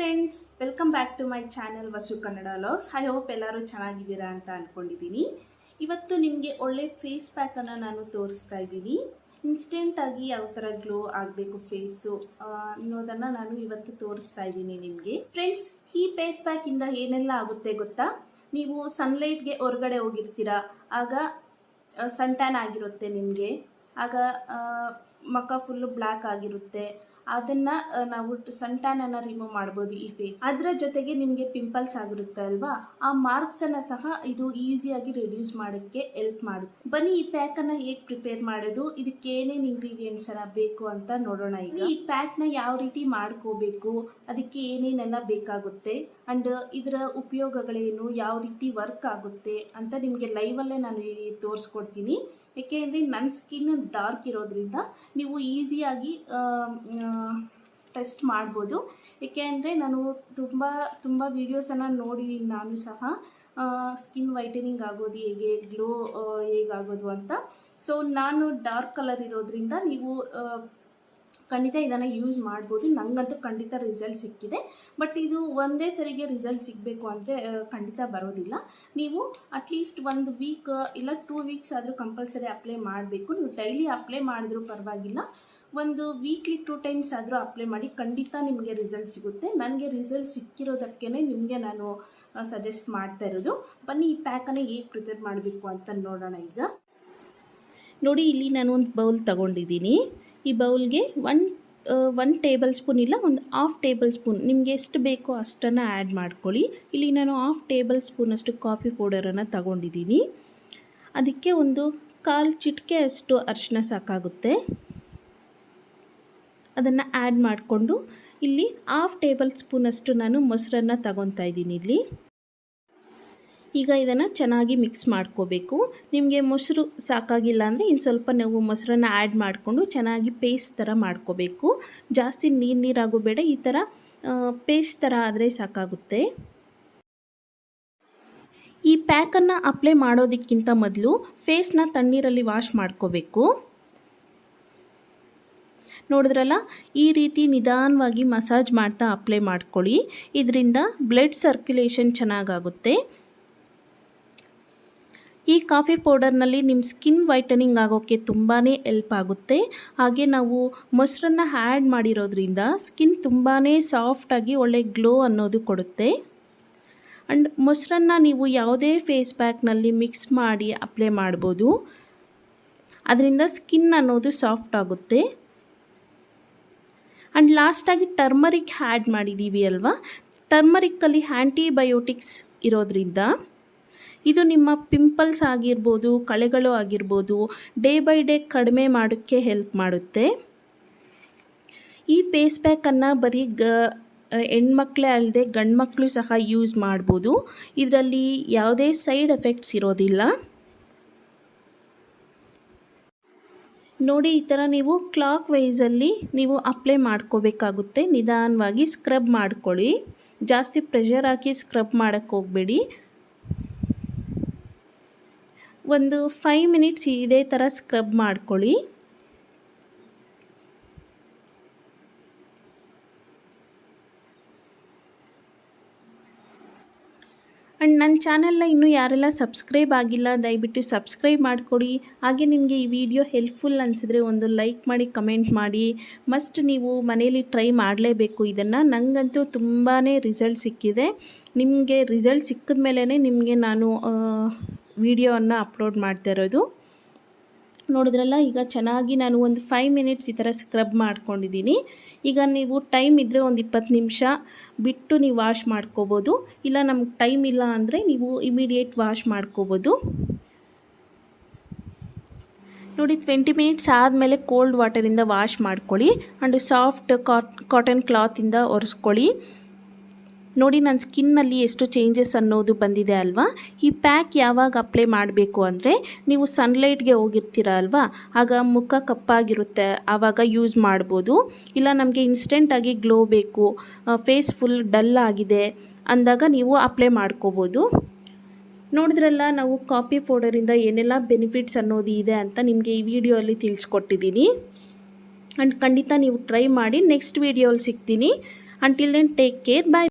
Friends welcome back to my channel Vasu Kannada loves I hope ಎಲ್ಲರೂ ಚೆನ್ನಾಗಿದ್ದೀರಾ ಅಂತ ಅಂದ್ಕೊಂಡಿದ್ದೀನಿ ಇವತ್ತು ನಿಮಗೆ ಒಳ್ಳೆ ಫೇಸ್ ಪ್ಯಾಕನ್ನು ನಾನು ತೋರಿಸ್ತಾ ಇದ್ದೀನಿ. ಇನ್ಸ್ಟೆಂಟಾಗಿ ಯಾವ ಥರ ಗ್ಲೋ ಆಗಬೇಕು ಫೇಸು ಅನ್ನೋದನ್ನು ನಾನು ಇವತ್ತು ತೋರಿಸ್ತಾ ಇದ್ದೀನಿ ನಿಮಗೆ. ಫ್ರೆಂಡ್ಸ್ ಈ ಫೇಸ್ ಪ್ಯಾಕಿಂದ ಏನೆಲ್ಲ ಆಗುತ್ತೆ ಗೊತ್ತಾ? ನೀವು ಸನ್ಲೈಟ್ಗೆ ಹೊರಗಡೆ ಹೋಗಿರ್ತೀರಾ, ಆಗ ಸನ್ ಟ್ಯಾನ್ ಆಗಿರುತ್ತೆ ನಿಮಗೆ. ಆಗ ಮುಖ ಫುಲ್ಲು ಬ್ಲ್ಯಾಕ್ ಆಗಿರುತ್ತೆ. ಅದನ್ನು ನಾವು ಸಂಟಾನ ರಿಮೂವ್ ಮಾಡ್ಬೋದು ಈ ಫೇಸ್ ಅದರ ಜೊತೆಗೆ ನಿಮಗೆ ಪಿಂಪಲ್ಸ್ ಆಗಿರುತ್ತೆ ಅಲ್ವಾ? ಆ ಮಾರ್ಕ್ಸ್ ಅನ್ನ ಸಹ ಇದು ಈಸಿಯಾಗಿ ರಿಡ್ಯೂಸ್ ಮಾಡೋಕ್ಕೆ ಹೆಲ್ಪ್ ಮಾಡುತ್ತೆ. ಬನ್ನಿ ಈ ಪ್ಯಾಕನ್ನು ಹೇಗೆ ಪ್ರಿಪೇರ್ ಮಾಡೋದು? ಇದಕ್ಕೆ ಏನೇನು ಇಂಗ್ರೀಡಿಯೆಂಟ್ಸ್ ಅನ್ನ ಬೇಕು ಅಂತ ನೋಡೋಣ ಈಗ. ಈ ಪ್ಯಾಕ್ನ ಯಾವ ರೀತಿ ಮಾಡ್ಕೋಬೇಕು? ಅದಕ್ಕೆ ಏನೇನೆಲ್ಲ ಬೇಕಾಗುತ್ತೆ? ಅಂಡ್ ಇದರ ಉಪಯೋಗಗಳೇನು? ಯಾವ ರೀತಿ ವರ್ಕ್ ಆಗುತ್ತೆ? ಅಂತ ನಿಮಗೆ ಅಲ್ಲೇ ನಾನು ತೋರಿಸ್ಕೊಡ್ತೀನಿ. ಏಕೆಂದರೆ ನನ್ನ ಸ್ಕಿನ್ ಡಾರ್ಕ್ ಇರೋದ್ರಿಂದ ನೀವು ಈಸಿಯಾಗಿ ಟೆಸ್ಟ್ ಮಾಡ್ಬೋದು. ಏಕೆಂದರೆ ನಾನು ತುಂಬ ತುಂಬ ವೀಡಿಯೋಸನ್ನು ನೋಡಿದ್ದೀನಿ ನಾನು ಸಹ. ಸ್ಕಿನ್ ವೈಟನಿಂಗ್ ಆಗೋದು, ಹೇಗೆ ಗ್ಲೋ ಹೇಗಾಗೋದು ಅಂತ. ಸೊ ನಾನು ಡಾರ್ಕ್ ಕಲರ್ ಇರೋದ್ರಿಂದ ನೀವು ಖಂಡಿತ ಇದನ್ನು ಯೂಸ್ ಮಾಡ್ಬೋದು. ನನಗಂತೂ ಖಂಡಿತ ರಿಸಲ್ಟ್ ಸಿಕ್ಕಿದೆ. ಬಟ್ ಇದು ಒಂದೇ ಸರಿಗೆ ರಿಸಲ್ಟ್ ಸಿಗಬೇಕು ಅಂದರೆ ಖಂಡಿತ ಬರೋದಿಲ್ಲ. ನೀವು ಅಟ್ಲೀಸ್ಟ್ ಒಂದು ವೀಕ್ ಇಲ್ಲ ಟೂ ವೀಕ್ಸ್ ಆದರೂ ಕಂಪಲ್ಸರಿ ಅಪ್ಲೈ ಮಾಡಬೇಕು. ನೀವು ಡೈಲಿ ಅಪ್ಲೈ ಮಾಡಿದ್ರೂ ಪರವಾಗಿಲ್ಲ. ಒಂದು ವೀಕ್ಲಿ ಟೂ ಟೈಮ್ಸ್ ಆದರೂ ಅಪ್ಲೈ ಮಾಡಿ ಖಂಡಿತ ನಿಮಗೆ ರಿಸಲ್ಟ್ ಸಿಗುತ್ತೆ. ನನಗೆ ರಿಸಲ್ಟ್ ಸಿಕ್ಕಿರೋದಕ್ಕೇ ನಿಮಗೆ ನಾನು ಸಜೆಸ್ಟ್ ಮಾಡ್ತಾ ಇರೋದು. ಬನ್ನಿ ಈ ಪ್ಯಾಕನ್ನು ಹೇಗೆ ಪ್ರಿಪೇರ್ ಮಾಡಬೇಕು ಅಂತ ನೋಡೋಣ ಈಗ. ನೋಡಿ, ಇಲ್ಲಿ ನಾನು ಒಂದು ಬೌಲ್ ತಗೊಂಡಿದ್ದೀನಿ. ಈ ಬೌಲ್ಗೆ ಒನ್ ಒನ್ ಟೇಬಲ್ ಸ್ಪೂನ್ ಇಲ್ಲ, ಒಂದು ಹಾಫ್ ಟೇಬಲ್ ಸ್ಪೂನ್ ನಿಮಗೆ ಎಷ್ಟು ಬೇಕೋ ಅಷ್ಟನ್ನು ಆ್ಯಡ್ ಮಾಡ್ಕೊಳ್ಳಿ. ಇಲ್ಲಿ ನಾನು ಹಾಫ್ ಟೇಬಲ್ ಸ್ಪೂನಷ್ಟು ಕಾಫಿ ಪೌಡರನ್ನು ತಗೊಂಡಿದ್ದೀನಿ ಅದಕ್ಕೆ ಒಂದು ಕಾಲು ಚಿಟಿಕೆ ಅಷ್ಟು ಅರಿಶಿನ ಸಾಕಾಗುತ್ತೆ. ಅದನ್ನು ಆ್ಯಡ್ ಮಾಡಿಕೊಂಡು ಇಲ್ಲಿ ಹಾಫ್ ಟೇಬಲ್ ಸ್ಪೂನಷ್ಟು ನಾನು ಮೊಸರನ್ನು ತಗೊತಾ ಇದ್ದೀನಿ ಇಲ್ಲಿ. ಈಗ ಇದನ್ನು ಚೆನ್ನಾಗಿ ಮಿಕ್ಸ್ ಮಾಡ್ಕೋಬೇಕು. ನಿಮಗೆ ಮೊಸರು ಸಾಕಾಗಿಲ್ಲ ಅಂದರೆ ಇನ್ನು ಸ್ವಲ್ಪ ನೀವು ಮೊಸರನ್ನು ಆ್ಯಡ್ ಮಾಡಿಕೊಂಡು ಚೆನ್ನಾಗಿ ಪೇಸ್ಟ್ ಥರ ಮಾಡ್ಕೋಬೇಕು. ಜಾಸ್ತಿ ನೀರು ನೀರಾಗೋ ಬೇಡ, ಈ ಥರ ಪೇಸ್ಟ್ ಥರ ಆದರೆ ಸಾಕಾಗುತ್ತೆ. ಈ ಪ್ಯಾಕನ್ನು ಅಪ್ಲೈ ಮಾಡೋದಕ್ಕಿಂತ ಮೊದಲು ಫೇಸ್ನ ತಣ್ಣೀರಲ್ಲಿ ವಾಶ್ ಮಾಡ್ಕೋಬೇಕು. ನೋಡಿದ್ರಲ್ಲ, ಈ ರೀತಿ ನಿಧಾನವಾಗಿ ಮಸಾಜ್ ಮಾಡ್ತಾ ಅಪ್ಲೈ ಮಾಡ್ಕೊಳ್ಳಿ. ಇದರಿಂದ ಬ್ಲಡ್ ಸರ್ಕ್ಯುಲೇಷನ್ ಚೆನ್ನಾಗಾಗುತ್ತೆ. ಈ ಕಾಫಿ ಪೌಡರ್ನಲ್ಲಿ ನಿಮ್ಮ ಸ್ಕಿನ್ ವೈಟನಿಂಗ್ ಆಗೋಕ್ಕೆ ತುಂಬಾ ಎಲ್ಪ್ ಆಗುತ್ತೆ. ಹಾಗೆ ನಾವು ಮೊಸರನ್ನು ಆ್ಯಡ್ ಮಾಡಿರೋದ್ರಿಂದ ಸ್ಕಿನ್ ತುಂಬಾ ಸಾಫ್ಟಾಗಿ ಒಳ್ಳೆ ಗ್ಲೋ ಅನ್ನೋದು ಕೊಡುತ್ತೆ. ಆ್ಯಂಡ್ ಮೊಸರನ್ನು ನೀವು ಯಾವುದೇ ಫೇಸ್ ಪ್ಯಾಕ್ನಲ್ಲಿ ಮಿಕ್ಸ್ ಮಾಡಿ ಅಪ್ಲೈ ಮಾಡ್ಬೋದು. ಅದರಿಂದ ಸ್ಕಿನ್ ಅನ್ನೋದು ಸಾಫ್ಟ್ ಆಗುತ್ತೆ. ಆ್ಯಂಡ್ ಲಾಸ್ಟಾಗಿ ಟರ್ಮರಿಕ್ ಆ್ಯಡ್ ಮಾಡಿದ್ದೀವಿ ಅಲ್ವಾ? ಟರ್ಮರಿಕ್ಕಲ್ಲಿ ಆ್ಯಂಟಿಬಯೋಟಿಕ್ಸ್ ಇರೋದ್ರಿಂದ ಇದು ನಿಮ್ಮ ಪಿಂಪಲ್ಸ್ ಆಗಿರ್ಬೋದು, ಕಳೆಗಳು ಆಗಿರ್ಬೋದು ಡೇ ಬೈ ಡೇ ಕಡಿಮೆ ಮಾಡೋಕ್ಕೆ ಹೆಲ್ಪ್ ಮಾಡುತ್ತೆ. ಈ ಫೇಸ್ ಪ್ಯಾಕನ್ನು ಬರೀ ಗ, ಹೆಣ್ಮಕ್ಳೇ ಅಲ್ಲದೆ ಗಂಡು ಸಹ ಯೂಸ್ ಮಾಡ್ಬೋದು. ಇದರಲ್ಲಿ ಯಾವುದೇ ಸೈಡ್ ಎಫೆಕ್ಟ್ಸ್ ಇರೋದಿಲ್ಲ. ನೋಡಿ, ಈ ಥರ ನೀವು ಕ್ಲಾಕ್ ವೈಸಲ್ಲಿ ನೀವು ಅಪ್ಲೈ ಮಾಡ್ಕೋಬೇಕಾಗುತ್ತೆ. ನಿಧಾನವಾಗಿ ಸ್ಕ್ರಬ್ ಮಾಡ್ಕೊಳ್ಳಿ. ಜಾಸ್ತಿ ಪ್ರೆಷರ್ ಹಾಕಿ ಸ್ಕ್ರಬ್ ಮಾಡೋಕ್ಕೆ ಹೋಗಬೇಡಿ. ಒಂದು ಫೈವ್ ಮಿನಿಟ್ಸ್ ಇದೇ ಥರ ಸ್ಕ್ರಬ್ ಮಾಡ್ಕೊಳ್ಳಿ. ಆ್ಯಂಡ್ ನನ್ನ ಚಾನಲ್ನ ಇನ್ನೂ ಯಾರೆಲ್ಲ ಸಬ್ಸ್ಕ್ರೈಬ್ ಆಗಿಲ್ಲ, ದಯವಿಟ್ಟು ಸಬ್ಸ್ಕ್ರೈಬ್ ಮಾಡಿಕೊಡಿ. ಹಾಗೆ ನಿಮಗೆ ಈ ವಿಡಿಯೋ ಹೆಲ್ಪ್ಫುಲ್ ಅನಿಸಿದ್ರೆ ಒಂದು ಲೈಕ್ ಮಾಡಿ ಕಮೆಂಟ್ ಮಾಡಿ. ಮಸ್ಟ್ ನೀವು ಮನೇಲಿ ಟ್ರೈ ಮಾಡಲೇಬೇಕು. ಇದನ್ನು ನನಗಂತೂ ತುಂಬಾ ರಿಸಲ್ಟ್ ಸಿಕ್ಕಿದೆ. ನಿಮಗೆ ರಿಸಲ್ಟ್ ಸಿಕ್ಕಿದ ಮೇಲೇ ನಿಮಗೆ ನಾನು ವಿಡಿಯೋವನ್ನು ಅಪ್ಲೋಡ್ ಮಾಡ್ತಾ ಇರೋದು. ನೋಡಿದ್ರಲ್ಲ, ಈಗ ಚೆನ್ನಾಗಿ ನಾನು ಒಂದು ಫೈವ್ ಮಿನಿಟ್ಸ್ ಈ ಥರ ಸ್ಕ್ರಬ್ ಮಾಡ್ಕೊಂಡಿದ್ದೀನಿ. ಈಗ ನೀವು ಟೈಮ್ ಇದ್ದರೆ ಒಂದು ಇಪ್ಪತ್ತು ನಿಮಿಷ ಬಿಟ್ಟು ನೀವು ವಾಶ್ ಮಾಡ್ಕೋಬೋದು. ಇಲ್ಲ, ನಮ್ಗೆ ಟೈಮ್ ಇಲ್ಲ ಅಂದರೆ ನೀವು ಇಮಿಡಿಯೇಟ್ ವಾಶ್ ಮಾಡ್ಕೋಬೋದು. ನೋಡಿ ಟ್ವೆಂಟಿ ಮಿನಿಟ್ಸ್ ಆದಮೇಲೆ ಕೋಲ್ಡ್ ವಾಟರಿಂದ ವಾಶ್ ಮಾಡ್ಕೊಳ್ಳಿ. ಆ್ಯಂಡ್ ಸಾಫ್ಟ್ ಕಾಟ್ ಕಾಟನ್ ಕ್ಲಾತಿಂದ ಒರೆಸ್ಕೊಳ್ಳಿ. ನೋಡಿ ನನ್ನ ಸ್ಕಿನ್ನಲ್ಲಿ ಎಷ್ಟು ಚೇಂಜಸ್ ಅನ್ನೋದು ಬಂದಿದೆ ಅಲ್ವಾ? ಈ ಪ್ಯಾಕ್ ಯಾವಾಗ ಅಪ್ಲೈ ಮಾಡಬೇಕು ಅಂದರೆ ನೀವು ಸನ್ಲೈಟ್ಗೆ ಹೋಗಿರ್ತೀರ ಅಲ್ವಾ? ಆಗ ಮುಖ ಕಪ್ಪಾಗಿರುತ್ತೆ, ಆವಾಗ ಯೂಸ್ ಮಾಡ್ಬೋದು. ಇಲ್ಲ, ನಮಗೆ ಇನ್ಸ್ಟೆಂಟಾಗಿ ಗ್ಲೋ ಬೇಕು ಫೇಸ್ ಫುಲ್ ಡಲ್ ಆಗಿದೆ ಅಂದಾಗ ನೀವು ಅಪ್ಲೈ ಮಾಡ್ಕೋಬೋದು. ನೋಡಿದ್ರಲ್ಲ, ನಾವು ಕಾಫಿ ಪೌಡರಿಂದ ಏನೆಲ್ಲ ಬೆನಿಫಿಟ್ಸ್ ಅನ್ನೋದು ಇದೆ ಅಂತ ನಿಮಗೆ ಈ ವಿಡಿಯೋಲ್ಲಿ ತಿಳಿಸ್ಕೊಟ್ಟಿದ್ದೀನಿ. ಆ್ಯಂಡ್ ಖಂಡಿತ ನೀವು ಟ್ರೈ ಮಾಡಿ ನೆಕ್ಸ್ಟ್ ವೀಡಿಯೋಲಿ ಸಿಗ್ತೀನಿ. Until then take care bye